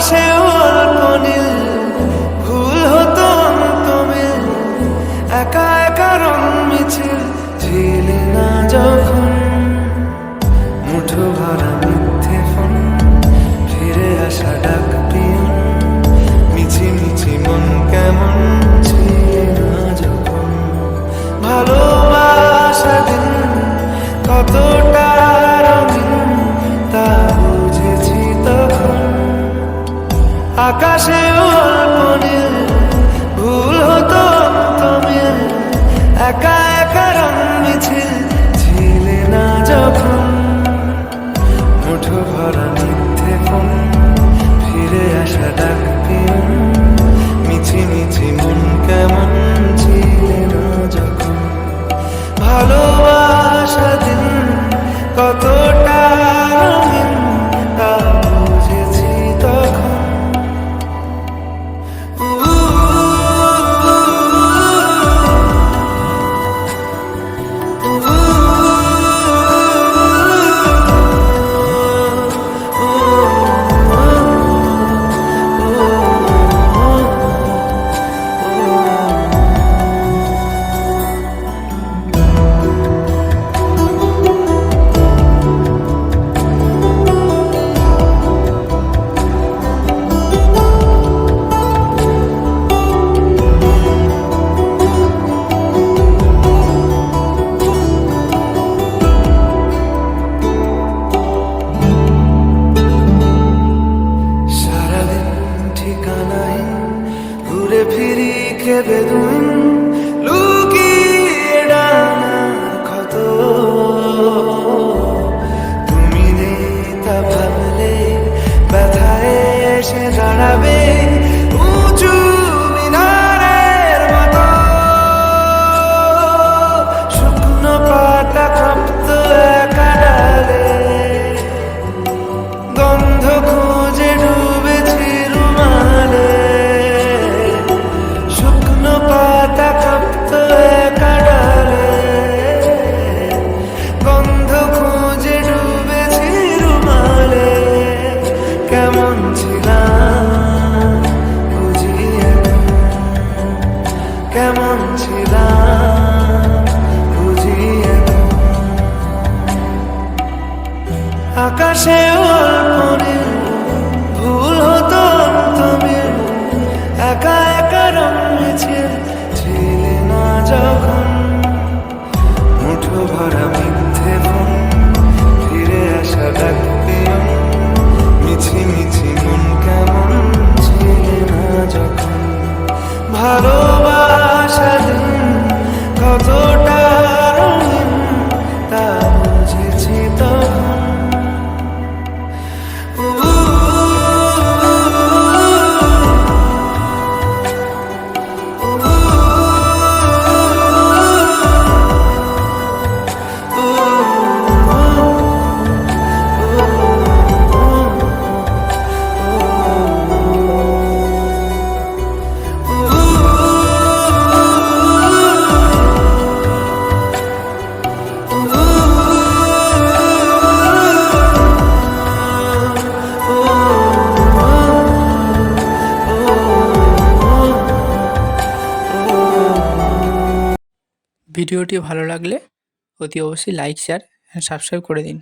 পাশেও আকাশে ভুল হতো তুমি একা একা রঙ মিছিল। ফিরি খেবে দুই কেমন ছিলাম বুঝিয়ে আকাশে অল্পনে ভুল হতো তুমি একা একা রঙ মিছিল ভিডিওটি ভালো লাগলে অতি অবশ্যই লাইক শেয়ার সাবস্ক্রাইব করে দিন।